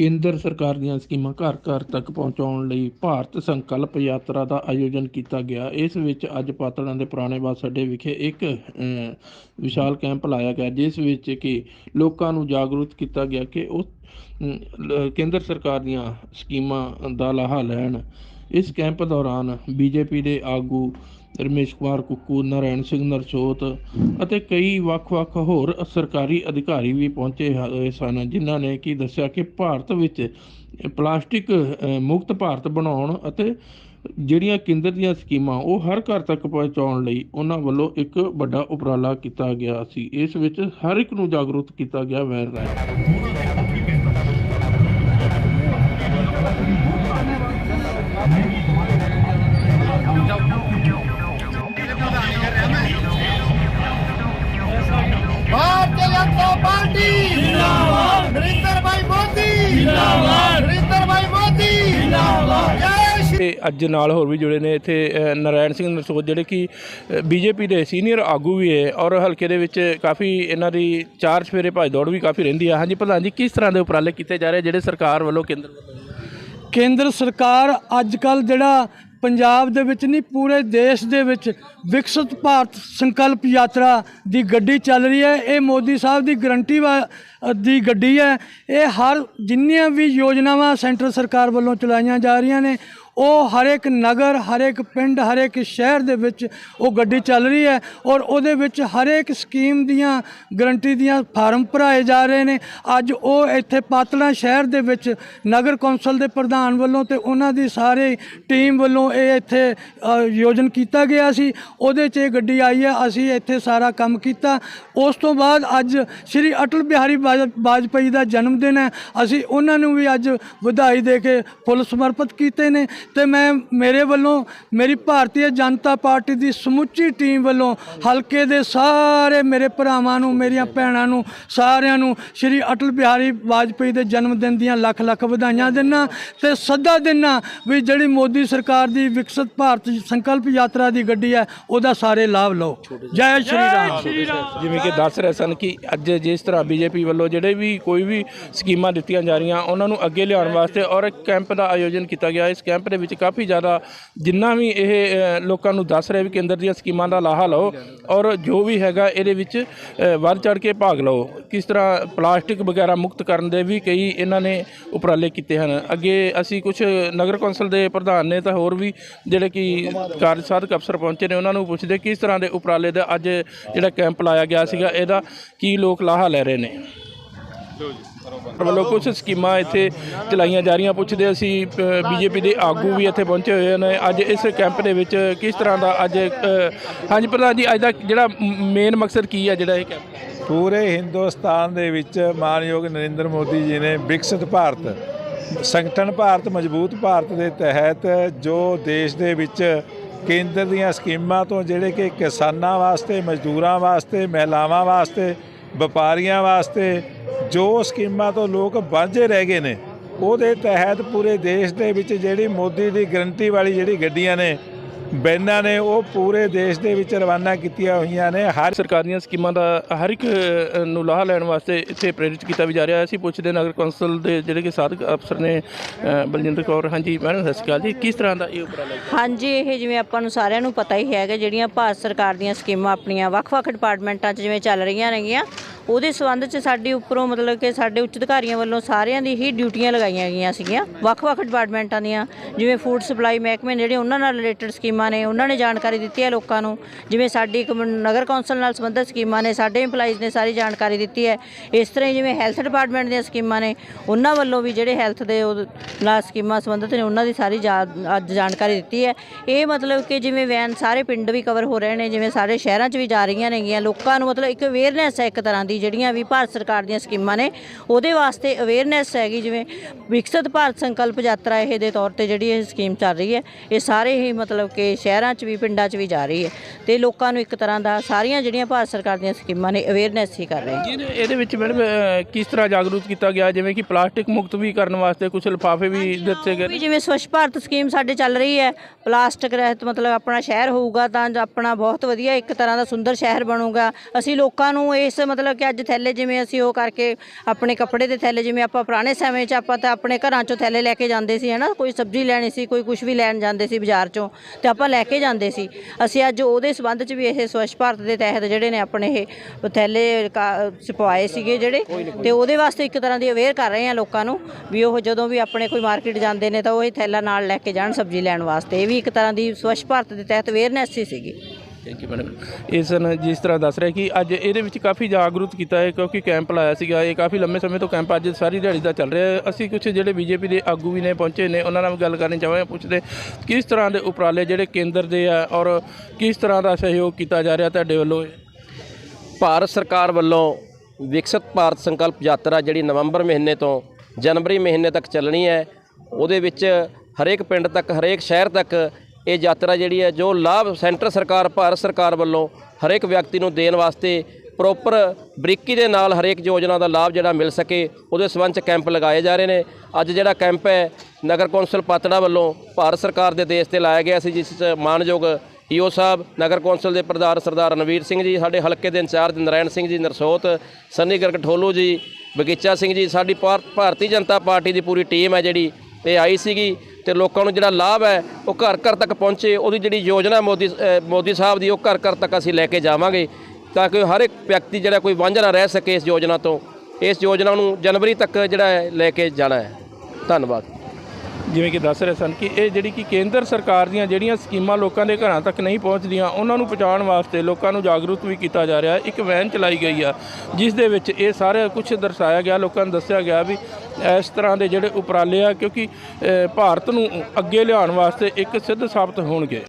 ਕੇਂਦਰ ਸਰਕਾਰ ਦੀਆਂ ਸਕੀਮਾਂ ਘਰ ਘਰ ਤੱਕ ਪਹੁੰਚਾਉਣ ਲਈ ਭਾਰਤ ਸੰਕਲਪ ਯਾਤਰਾ ਦਾ ਆਯੋਜਨ ਕੀਤਾ ਗਿਆ। ਇਸ ਵਿੱਚ ਅੱਜ ਪਾਤੜਾਂ ਦੇ ਪੁਰਾਣੇ ਬੱਸ ਅੱਡੇ ਵਿਖੇ ਇੱਕ ਵਿਸ਼ਾਲ ਕੈਂਪ ਲਾਇਆ ਗਿਆ, ਜਿਸ ਵਿੱਚ ਕਿ ਲੋਕਾਂ ਨੂੰ ਜਾਗਰੂਕ ਕੀਤਾ ਗਿਆ ਕਿ ਉਹ ਕੇਂਦਰ ਸਰਕਾਰ ਦੀਆਂ ਸਕੀਮਾਂ ਦਾ ਲਾਹਾ ਲੈਣ। ਇਸ ਕੈਂਪ ਦੌਰਾਨ ਬੀਜੇਪੀ ਦੇ ਆਗੂ ਰਮੇਸ਼ ਕੁਮਾਰ ਕੁੱਕੂ ਨਾਰਾਇਣ ਸਿੰਘ ਨਰਸੋਤ ਅਤੇ ਕਈ ਵੱਖ-ਵੱਖ ਹੋਰ ਸਰਕਾਰੀ ਅਧਿਕਾਰੀ ਵੀ ਪਹੁੰਚੇ ਹੋਏ ਸਨ, ਜਿਨ੍ਹਾਂ ਨੇ ਕੀ ਦੱਸਿਆ ਕਿ ਭਾਰਤ ਵਿੱਚ ਪਲਾਸਟਿਕ ਮੁਕਤ ਭਾਰਤ ਬਣਾਉਣ ਅਤੇ ਜਿਹੜੀਆਂ ਕੇਂਦਰ ਦੀਆਂ ਸਕੀਮਾਂ ਉਹ ਹਰ ਘਰ ਤੱਕ ਪਹੁੰਚਾਉਣ ਲਈ ਉਹਨਾਂ ਵੱਲੋਂ ਇੱਕ ਵੱਡਾ ਉਪਰਾਲਾ ਕੀਤਾ ਗਿਆ ਸੀ। ਇਸ ਵਿੱਚ ਹਰ ਇੱਕ ਨੂੰ ਜਾਗਰੂਕ ਕੀਤਾ ਗਿਆ ਵੈਰ ਰਾਏ ਅੱਜ ਨਾਲ ਹੋਰ ਵੀ ਜੁੜੇ ਨੇ ਇੱਥੇ ਨਰਾਇਣ ਸਿੰਘ ਨਰਸੋਦ ਜਿਹੜੇ ਕਿ ਬੀਜੇਪੀ ਦੇ ਸੀਨੀਅਰ ਆਗੂ ਵੀ ਹੈ ਔਰ ਹਲਕੇ ਦੇ ਵਿੱਚ ਕਾਫੀ ਇਹਨਾਂ ਦੀ ਚਾਰ ਸਵੇਰੇ ਭੱਜ ਦੌੜ ਵੀ ਕਾਫੀ ਰਹਿੰਦੀ ਆ। ਹਾਂਜੀ ਪ੍ਰਧਾਨ ਜੀ, ਕਿਸ ਤਰ੍ਹਾਂ ਦੇ ਉਪਰਾਲੇ ਕੀਤੇ ਜਾ ਰਹੇ ਜਿਹੜੇ ਸਰਕਾਰ ਵੱਲੋਂ ਕੇਂਦਰ ਵੱਲੋਂ ਕੇਂਦਰ ਸਰਕਾਰ ਅੱਜ ਕੱਲ ਜਿਹੜਾ ਪੰਜਾਬ ਦੇ ਵਿੱਚ ਨਹੀਂ, ਪੂਰੇ ਦੇਸ਼ ਦੇ ਵਿੱਚ ਵਿਕਸਿਤ ਭਾਰਤ ਸੰਕਲਪ ਯਾਤਰਾ ਦੀ ਗੱਡੀ ਚੱਲ ਰਹੀ ਹੈ। ਇਹ ਮੋਦੀ ਸਾਹਿਬ ਦੀ ਗਰੰਟੀ ਵਾ- ਦੀ ਗੱਡੀ ਹੈ। ਇਹ ਹਰ ਜਿੰਨੀਆਂ ਵੀ ਯੋਜਨਾਵਾਂ ਸੈਂਟਰ ਸਰਕਾਰ ਵੱਲੋਂ ਚਲਾਈਆਂ ਜਾ ਰਹੀਆਂ ਨੇ ਉਹ ਹਰ ਇੱਕ ਨਗਰ ਹਰ ਇੱਕ ਪਿੰਡ ਹਰ ਇੱਕ ਸ਼ਹਿਰ ਦੇ ਵਿੱਚ ਉਹ ਗੱਡੀ ਚੱਲ ਰਹੀ ਹੈ ਔਰ ਉਹਦੇ ਵਿੱਚ ਹਰ ਇੱਕ ਸਕੀਮ ਦੀਆਂ ਗਰੰਟੀ ਦੀਆਂ ਫਾਰਮ ਭਰਾਏ ਜਾ ਰਹੇ ਨੇ। ਅੱਜ ਉਹ ਇੱਥੇ ਪਾਤਲਾ ਸ਼ਹਿਰ ਦੇ ਵਿੱਚ ਨਗਰ ਕੌਂਸਲ ਦੇ ਪ੍ਰਧਾਨ ਵੱਲੋਂ ਤੇ ਉਹਨਾਂ ਦੀ ਸਾਰੇ ਟੀਮ ਵੱਲੋਂ ਇਹ ਇੱਥੇ ਅ, ਆਯੋਜਨ ਕੀਤਾ ਗਿਆ ਸੀ। ਉਹਦੇ 'ਚ ਇਹ ਗੱਡੀ ਆਈ ਹੈ ਅਸੀਂ ਇੱਥੇ ਸਾਰਾ ਕੰਮ ਕੀਤਾ। ਉਸ ਤੋਂ ਬਾਅਦ ਅੱਜ ਸ੍ਰੀ ਅਟਲ ਬਿਹਾਰੀ ਵਾਜ- ਵਾਜਪੇਈ ਦਾ ਜਨਮ ਦਿਨ ਹੈ। ਅਸੀਂ ਉਹਨਾਂ ਨੂੰ ਵੀ ਅੱਜ ਵਧਾਈ ਦੇ ਕੇ ਫੁੱਲ ਸਮਰਪਿਤ ਕੀਤੇ ਨੇ। ਤੇ ਮੈਂ ਮੇਰੇ ਵੱਲੋਂ ਮੇਰੀ ਭਾਰਤੀ ਜਨਤਾ ਪਾਰਟੀ ਦੀ ਸਮੁੱਚੀ ਟੀਮ ਵੱਲੋਂ ਹਲਕੇ ਦੇ ਸਾਰੇ ਮੇਰੇ ਭਰਾਵਾਂ ਨੂੰ ਮੇਰੀਆਂ ਭੈਣਾਂ ਨੂੰ ਸਾਰਿਆਂ ਨੂੰ ਸ੍ਰੀ ਅਟਲ ਬਿਹਾਰੀ ਵਾਜਪੇਈ ਦੇ ਜਨਮ ਦਿਨ ਦੀਆਂ ਲੱਖ ਲੱਖ ਵਧਾਈਆਂ ਦਿੰਨਾ ਤੇ ਸੱਦਾ ਦਿੰਨਾ ਵੀ ਜਿਹੜੀ ਮੋਦੀ ਸਰਕਾਰ ਦੀ ਵਿਕਸਿਤ ਭਾਰਤ ਸੰਕਲਪ ਯਾਤਰਾ ਦੀ ਗੱਡੀ ਹੈ ਉਹਦਾ ਸਾਰੇ ਲਾਭ ਲਓ। ਜੈ ਸ਼੍ਰੀ ਰਾਮ। ਜਿਵੇਂ ਕਿ ਦੱਸ ਰਹੇ ਸਨ ਕਿ ਅੱਜ ਜਿਸ ਤਰ੍ਹਾਂ ਬੀਜੇਪੀ ਵੱਲੋਂ ਜਿਹੜੇ ਵੀ ਕੋਈ ਵੀ ਸਕੀਮਾਂ ਦਿੱਤੀਆਂ ਜਾ ਰਹੀਆਂ ਉਹਨਾਂ ਨੂੰ ਅੱਗੇ ਲਿਆਉਣ ਵਾਸਤੇ ਔਰ ਇੱਕ ਕੈਂਪ ਦਾ ਆਯੋਜਨ ਕੀਤਾ ਗਿਆ। ਇਸ ਕੈਂਪ ਦੇ ਵਿੱਚ ਕਾਫੀ ਜ਼ਿਆਦਾ ਜਿੰਨਾ ਵੀ ਇਹ ਲੋਕਾਂ ਨੂੰ ਦੱਸ ਰਿਹਾ ਵੀ ਕੇਂਦਰ ਦੀਆਂ ਸਕੀਮਾਂ ਦਾ ਲਾਹਾ ਲਓ ਔਰ ਜੋ ਵੀ ਹੈਗਾ ਇਹਦੇ ਵਿੱਚ ਵੱਧ ਚੜ ਕੇ ਭਾਗ ਲਓ। ਕਿਸ ਤਰ੍ਹਾਂ ਪਲਾਸਟਿਕ ਵਗੈਰਾ ਮੁਕਤ ਕਰਨ ਦੇ ਵੀ ਕਈ ਇਹਨਾਂ ਨੇ ਉਪਰਾਲੇ ਕੀਤੇ ਹਨ। ਅੱਗੇ ਅਸੀਂ ਕੁਝ ਨਗਰ ਕੌਂਸਲ ਦੇ ਪ੍ਰਧਾਨ ਨੇ ਤਾਂ ਹੋਰ ਵੀ ਜਿਹੜੇ ਕਿ ਕਾਰਜ ਸਾਧਕ ਅਫਸਰ ਪਹੁੰਚੇ ਨੇ, ਉਹਨਾਂ ਨੂੰ ਪੁੱਛਦੇ ਕਿਸ ਤਰ੍ਹਾਂ ਦੇ ਉਪਰਾਲੇ ਦਾ ਅੱਜ ਜਿਹੜਾ ਕੈਂਪ ਲਾਇਆ ਗਿਆ ਸੀਗਾ, ਇਹਦਾ ਕੀ ਲੋਕ ਲਾਹਾ ਲੈ ਰਹੇ ਨੇ। ਵੱਲੋਂ ਕੁਝ ਸਕੀਮਾਂ ਇੱਥੇ ਚਲਾਈਆਂ ਜਾ ਰਹੀਆਂ। ਪੁੱਛਦੇ ਅਸੀਂ ਬੀਜੇਪੀ ਦੇ ਆਗੂ ਵੀ ਇੱਥੇ ਪਹੁੰਚੇ ਹੋਏ ਨੇ ਅੱਜ ਇਸ ਕੈਂਪ ਦੇ ਵਿੱਚ ਕਿਸ ਤਰ੍ਹਾਂ ਦਾ ਅੱਜ ਹਾਂਜੀ ਪ੍ਰਧਾਨ ਜੀ ਅੱਜ ਦਾ ਜਿਹੜਾ ਮੇਨ ਮਕਸਦ ਕੀ ਹੈ ਜਿਹੜਾ ਇਹ ਕੈਂਪ? ਪੂਰੇ ਹਿੰਦੁਸਤਾਨ ਦੇ ਵਿੱਚ ਮਾਨਯੋਗ ਨਰਿੰਦਰ ਮੋਦੀ ਜੀ ਨੇ ਵਿਕਸਿਤ ਭਾਰਤ ਸੰਗਠਨ ਭਾਰਤ ਮਜ਼ਬੂਤ ਭਾਰਤ ਦੇ ਤਹਿਤ ਜੋ ਦੇਸ਼ ਦੇ ਵਿੱਚ ਕੇਂਦਰ ਦੀਆਂ ਸਕੀਮਾਂ ਤੋਂ ਜਿਹੜੇ ਕਿ ਕਿਸਾਨਾਂ ਵਾਸਤੇ ਮਜ਼ਦੂਰਾਂ ਵਾਸਤੇ ਮਹਿਲਾਵਾਂ ਵਾਸਤੇ ਵਪਾਰੀਆਂ ਵਾਸਤੇ ਜੋ ਸਕੀਮਾਂ ਤੋਂ ਲੋਕ ਵਾਂਝੇ ਰਹਿ ਗਏ ਨੇ ਉਹਦੇ ਤਹਿਤ ਪੂਰੇ ਦੇਸ਼ ਦੇ ਵਿੱਚ ਜਿਹੜੀ ਮੋਦੀ ਦੀ ਗਰੰਟੀ ਵਾਲੀ ਜਿਹੜੀ ਗੱਡੀਆਂ ਨੇ ਬੈਨਾਂ ਨੇ ਉਹ ਪੂਰੇ ਦੇਸ਼ ਦੇ ਵਿੱਚ ਰਵਾਨਾ ਕੀਤੀਆਂ ਹੋਈਆਂ ਨੇ। ਹਰ ਸਰਕਾਰ ਦੀਆਂ ਸਕੀਮਾਂ ਦਾ ਹਰ ਇੱਕ ਨੂੰ ਲਾਹਾ ਲੈਣ ਵਾਸਤੇ ਇੱਥੇ ਪ੍ਰੇਰਿਤ ਕੀਤਾ ਵੀ ਜਾ ਰਿਹਾ ਹੈ। ਅਸੀਂ ਪੁੱਛਦੇ ਨਗਰ ਕੌਂਸਲ ਦੇ ਜਿਹੜੇ ਕਿ ਸਾਧਕ ਅਫਸਰ ਨੇ ਬਲਜਿੰਦਰ ਕੌਰ। ਹਾਂਜੀ ਮੈਡਮ ਸਤਿ ਸ਼੍ਰੀ ਅਕਾਲ ਜੀ। ਕਿਸ ਤਰ੍ਹਾਂ ਦਾ ਇਹ ਉਪਰਾਲਾ ਹੈ? ਹਾਂਜੀ ਇਹ ਜਿਵੇਂ ਆਪਾਂ ਨੂੰ ਸਾਰਿਆਂ ਨੂੰ ਪਤਾ ਹੀ ਹੈਗਾ ਜਿਹੜੀਆਂ ਭਾਰਤ ਸਰਕਾਰ ਦੀਆਂ ਸਕੀਮਾਂ ਆਪਣੀਆਂ ਵੱਖ-ਵੱਖ ਡਿਪਾਰਟਮੈਂਟਾਂ 'ਚ ਜਿਵੇਂ ਚੱਲ ਰਹੀਆਂ ਨੇਗੀਆਂ ਉਹਦੇ ਸੰਬੰਧ 'ਚ ਸਾਡੀ ਉੱਪਰੋਂ ਮਤਲਬ ਕਿ ਸਾਡੇ ਉੱਚ ਅਧਿਕਾਰੀਆਂ ਵੱਲੋਂ ਸਾਰਿਆਂ ਦੀ ਹੀ ਡਿਊਟੀਆਂ ਲਗਾਈਆਂ ਗਈਆਂ ਸੀਗੀਆਂ। ਵੱਖ-ਵੱਖ ਡਿਪਾਰਟਮੈਂਟਾਂ ਦੀਆਂ, ਜਿਵੇਂ ਫੂਡ ਸਪਲਾਈ ਮਹਿਕਮੇ ਨੇ, ਜਿਹੜੇ ਉਹਨਾਂ ਨਾਲ ਰਿਲੇਟਡ ਸਕੀਮਾਂ ਨੇ, ਉਹਨਾਂ ਨੇ ਜਾਣਕਾਰੀ ਦਿੱਤੀ ਹੈ ਲੋਕਾਂ ਨੂੰ। ਜਿਵੇਂ ਸਾਡੀ ਕਮ- ਨਗਰ ਕੌਂਸਲ ਨਾਲ ਸੰਬੰਧਿਤ ਸਕੀਮਾਂ ਨੇ, ਸਾਡੇ EMPLOYEES ਨੇ ਸਾਰੀ ਜਾਣਕਾਰੀ ਦਿੱਤੀ ਹੈ। ਇਸ ਤਰ੍ਹਾਂ ਹੀ ਜਿਵੇਂ ਹੈਲਥ ਡਿਪਾਰਟਮੈਂਟ ਦੀਆਂ ਸਕੀਮਾਂ ਨੇ, ਉਹਨਾਂ ਵੱਲੋਂ ਵੀ ਜਿਹੜੇ ਹੈਲਥ ਦੇ ਉਹ ਨਾਲ ਸਕੀਮਾਂ ਸੰਬੰਧਿਤ ਨੇ, ਉਹਨਾਂ ਦੀ ਸਾਰੀ ਜਾ- ਅੱਜ ਜਾਣਕਾਰੀ ਦਿੱਤੀ ਹੈ। ਇਹ ਮਤਲਬ ਕਿ ਜਿਵੇਂ ਵੈਨ ਸਾਰੇ ਪਿੰਡ ਵੀ ਕਵਰ ਹੋ ਰਹੇ ਨੇ, ਜਿਵੇਂ ਸਾਰੇ ਸ਼ਹਿਰਾਂ 'ਚ ਵੀ ਜਾ ਰਹੀਆਂ ਨੇਗੀਆਂ, ਲੋਕਾਂ ਨੂੰ ਮਤਲਬ ਇੱਕ ਅਵੇਅਰਨੈਸ ਹੈ ਇੱਕ ਤਰ੍ਹਾਂ ਦੀ ਜਿਹੜੀਆਂ ਵੀ ਭਾਰਤ ਸਰਕਾਰ ਦੀਆਂ ਸਕੀਮਾਂ ਨੇ ਉਹਦੇ ਵਾਸਤੇ ਅਵੇਅਰਨੈਸ ਹੈਗੀ ਜਿਵੇਂ ਵਿਕਸਿਤ ਭਾਰਤ ਸੰਕਲਪ ਯਾਤਰਾ ਇਹ ਦੇ ਤੌਰ ਤੇ ਜਿਹੜੀ ਇਹ ਸਕੀਮ ਚੱਲ ਰਹੀ ਹੈ ਇਹ ਸਾਰੇ ਹੀ ਮਤਲਬ ਕਿ ਸ਼ਹਿਰਾਂ 'ਚ ਵੀ ਪਿੰਡਾਂ 'ਚ ਵੀ ਜਾ ਰਹੀ ਹੈ ਤੇ ਲੋਕਾਂ ਨੂੰ ਇੱਕ ਤਰ੍ਹਾਂ ਦਾ ਸਾਰੀਆਂ ਜਿਹੜੀਆਂ ਭਾਰਤ ਸਰਕਾਰ ਦੀਆਂ ਸਕੀਮਾਂ ਨੇ ਅਵੇਅਰਨੈਸ ਹੀ ਕਰ ਰਹੇ ਨੇ। ਇਹਦੇ ਵਿੱਚ ਮੈਡਮ ਕਿਸ ਤਰ੍ਹਾਂ ਜਾਗਰੂਕ ਕੀਤਾ ਗਿਆ? ਜਿਵੇਂ ਕਿ ਪਲਾਸਟਿਕ ਮੁਕਤ ਵੀ ਕਰਨ ਵਾਸਤੇ ਕੁਝ ਲਿਫਾਫੇ ਵੀ ਦਿੱਤੇ ਗਏ ਜਿਵੇਂ ਸਵੱਛ ਭਾਰਤ ਸਕੀਮ ਸਾਡੇ ਚੱਲ ਰਹੀ ਹੈ ਪਲਾਸਟਿਕ ਰਹਿਤ ਮਤਲਬ ਆਪਣਾ ਸ਼ਹਿਰ ਹੋਊਗਾ ਤਾਂ ਆਪਣਾ ਬਹੁਤ ਵਧੀਆ ਇੱਕ ਤਰ੍ਹਾਂ ਦਾ ਸੁੰਦਰ ਸ਼ਹਿਰ ਬਣੂਗਾ ਅਸੀਂ ਲੋਕਾਂ ਨੂੰ ਇਸ ਮਤਲਬ ਕਿ ਅੱਜ ਥੈਲੇ ਜਿਵੇਂ ਅਸੀਂ ਉਹ ਕਰਕੇ ਆਪਣੇ ਕੱਪੜੇ ਦੇ ਥੈਲੇ ਜਿਵੇਂ ਆਪਾਂ ਪੁਰਾਣੇ ਸਮੇਂ 'ਚ ਆਪਾਂ ਤਾਂ ਆਪਣੇ ਘਰਾਂ 'ਚੋਂ ਥੈਲੇ ਲੈ ਕੇ ਜਾਂਦੇ ਸੀ, ਹਨਾ? ਕੋਈ ਸਬਜ਼ੀ ਲੈਣੀ ਸੀ, ਕੋਈ ਕੁਝ ਵੀ ਲੈਣ ਜਾਂਦੇ ਸੀ ਬਾਜ਼ਾਰ 'ਚੋਂ, ਤੇ ਆਪਾਂ ਲੈ ਕੇ ਜਾਂਦੇ ਸੀ। ਅਸੀਂ ਅੱਜ ਉਹਦੇ ਸੰਬੰਧ 'ਚ ਵੀ ਇਹ ਸਵੱਛ ਭਾਰਤ ਦੇ ਤਹਿਤ ਜਿਹੜੇ ਨੇ ਆਪਣੇ ਇਹ ਥੈਲੇ ਕਾ- ਛਪਵਾਏ ਸੀਗੇ ਜਿਹੜੇ, ਤੇ ਉਹਦੇ ਵਾਸਤੇ ਇੱਕ ਤਰ੍ਹਾਂ ਦੀ ਅਵੇਅਰ ਕਰ ਰਹੇ ਆ ਲੋਕਾਂ ਨੂੰ ਵੀ ਉਹ ਜਦੋਂ ਵੀ ਆਪਣੇ ਕੋਈ ਮਾਰਕੀਟ ਜਾਂਦੇ ਨੇ ਤਾਂ ਉਹ ਇਹ ਥੈਲਾ ਨਾਲ ਲੈ ਕੇ ਜਾਣ ਸਬਜ਼ੀ ਲੈਣ ਵਾਸਤੇ। ਇਹ ਵੀ ਇੱਕ ਤਰ੍ਹਾਂ ਦੀ ਸਵੱਛ ਭਾਰਤ ਦੇ ਤਹਿਤ ਅਵੇਅਰਨੈਸ ਹੀ ਸੀਗੀ। ਥੈਂਕ ਯੂ ਮੈਡਮ ਇਸ ਨੂੰ ਜਿਸ ਤਰ੍ਹਾਂ ਦੱਸ ਰਿਹਾ ਕਿ ਅੱਜ ਇਹਦੇ ਵਿੱਚ ਕਾਫੀ ਜਾਗਰੂਕ ਕੀਤਾ ਹੈ ਕਿਉਂਕਿ ਕੈਂਪ ਲਾਇਆ ਸੀਗਾ। ਇਹ ਕਾਫੀ ਲੰਮੇ ਸਮੇਂ ਤੋਂ ਕੈਂਪ ਅੱਜ ਸਾਰੀ ਦਿਹਾੜੀ ਦਾ ਚੱਲ ਰਿਹਾ ਹੈ। ਅਸੀਂ ਕੁਝ ਜਿਹੜੇ ਬੀਜੇਪੀ ਦੇ ਆਗੂ ਵੀ ਨੇ, ਪਹੁੰਚੇ ਨੇ, ਉਹਨਾਂ ਨਾਲ ਵੀ ਗੱਲ ਕਰਨੀ ਚਾਹਾਂਗੇ, ਪੁੱਛਦੇ ਕਿਸ ਤਰ੍ਹਾਂ ਦੇ ਉਪਰਾਲੇ ਜਿਹੜੇ ਕੇਂਦਰ ਦੇ ਆ ਔਰ ਕਿਸ ਤਰ੍ਹਾਂ ਦਾ ਸਹਿਯੋਗ ਕੀਤਾ ਜਾ ਰਿਹਾ ਤੁਹਾਡੇ ਵੱਲੋਂ? ਭਾਰਤ ਸਰਕਾਰ ਵੱਲੋਂ ਵਿਕਸਿਤ ਭਾਰਤ ਸੰਕਲਪ ਯਾਤਰਾ ਜਿਹੜੀ ਨਵੰਬਰ ਮਹੀਨੇ ਤੋਂ ਜਨਵਰੀ ਮਹੀਨੇ ਤੱਕ ਚੱਲਣੀ ਹੈ, ਉਹਦੇ ਵਿੱਚ ਹਰੇਕ ਪਿੰਡ ਤੱਕ, ਹਰੇਕ ਸ਼ਹਿਰ ਤੱਕ ਇਹ ਯਾਤਰਾ ਜਿਹੜੀ ਹੈ, ਜੋ ਲਾਭ ਸੈਂਟਰ ਸਰਕਾਰ, ਭਾਰਤ ਸਰਕਾਰ ਵੱਲੋਂ ਹਰੇਕ ਵਿਅਕਤੀ ਨੂੰ ਦੇਣ ਵਾਸਤੇ ਪ੍ਰੋਪਰ ਬਰੀਕੀ ਦੇ ਨਾਲ ਹਰੇਕ ਯੋਜਨਾ ਦਾ ਲਾਭ ਜਿਹੜਾ ਮਿਲ ਸਕੇ, ਉਹਦੇ ਸੰਬੰਧ 'ਚ ਕੈਂਪ ਲਗਾਏ ਜਾ ਰਹੇ ਨੇ। ਅੱਜ ਜਿਹੜਾ ਕੈਂਪ ਹੈ, ਨਗਰ ਕੌਂਸਲ ਪਾਤੜਾ ਵੱਲੋਂ ਭਾਰਤ ਸਰਕਾਰ ਦੇ ਦੇਸ਼ ਤੇ ਲਾਇਆ ਗਿਆ ਸੀ, ਜਿਸ 'ਚ ਮਾਨਯੋਗ ਈਓ ਸਾਹਿਬ, ਨਗਰ ਕੌਂਸਲ ਦੇ ਪ੍ਰਧਾਨ ਸਰਦਾਰ ਰਣਵੀਰ ਸਿੰਘ ਜੀ, ਸਾਡੇ ਹਲਕੇ ਦੇ ਇੰਚਾਰਜ ਨਰਾਇਣ ਸਿੰਘ ਜੀ, ਨਰਸੋਤ ਸੰਨੀ ਗਰਗ ਠੋਲੂ ਜੀ, ਬਗੀਚਾ ਸਿੰਘ ਜੀ, ਸਾਡੀ ਭਾਰ- ਭਾਰਤੀ ਜਨਤਾ ਪਾਰਟੀ ਦੀ ਪੂਰੀ ਟੀਮ ਹੈ ਜਿਹੜੀ, ਇਹ ਆਈ ਸੀਗੀ। ਤੇ ਲੋਕਾਂ ਨੂੰ ਜਿਹੜਾ ਲਾਭ ਹੈ, ਉਹ ਘਰ ਘਰ ਤੱਕ ਪਹੁੰਚੇ, ਉਹਦੀ ਜਿਹੜੀ ਯੋਜਨਾ ਮੋਦੀ ਮੋਦੀ ਸਾਹਿਬ ਦੀ, ਉਹ ਘਰ ਘਰ ਤੱਕ ਅਸੀਂ ਲੈ ਕੇ ਜਾਵਾਂਗੇ ਤਾਂ ਕਿ ਹਰ ਇੱਕ ਵਿਅਕਤੀ ਜਿਹੜਾ ਕੋਈ ਵਾਂਝਾ ਨਾ ਰਹਿ ਸਕੇ ਇਸ ਯੋਜਨਾ ਤੋਂ। ਇਸ ਯੋਜਨਾ ਨੂੰ ਜਨਵਰੀ ਤੱਕ ਜਿਹੜਾ ਹੈ, ਲੈ ਕੇ ਜਾਣਾ ਹੈ। ਧੰਨਵਾਦ। ਜਿਵੇਂ ਕਿ ਦੱਸ ਰਹੇ ਸਨ ਕਿ ਇਹ ਜਿਹੜੀ ਕਿ ਕੇਂਦਰ ਸਰਕਾਰ ਦੀਆਂ ਜਿਹੜੀਆਂ ਸਕੀਮਾਂ ਲੋਕਾਂ ਦੇ ਘਰਾਂ ਤੱਕ ਨਹੀਂ ਪਹੁੰਚਦੀਆਂ, ਉਹਨਾਂ ਨੂੰ ਪਹੁੰਚਾਉਣ ਵਾਸਤੇ ਲੋਕਾਂ ਨੂੰ ਜਾਗਰੂਕ ਵੀ ਕੀਤਾ ਜਾ ਰਿਹਾ। ਹੈ ਇੱਕ ਵੈਨ ਚਲਾਈ ਗਈ ਆ, ਜਿਸ ਦੇ ਵਿੱਚ ਇਹ ਸਾਰੇ ਕੁਝ ਦਰਸਾਇਆ ਗਿਆ, ਲੋਕਾਂ ਨੂੰ ਦੱਸਿਆ ਗਿਆ ਵੀ ਇਸ ਤਰ੍ਹਾਂ ਦੇ ਜਿਹੜੇ ਉਪਰਾਲੇ ਆ, ਕਿਉਂਕਿ ਭਾਰਤ ਨੂੰ ਅੱਗੇ ਲਿਆਉਣ ਵਾਸਤੇ ਇੱਕ ਸਿੱਧ ਸਾਬਤ ਹੋਣਗੇ।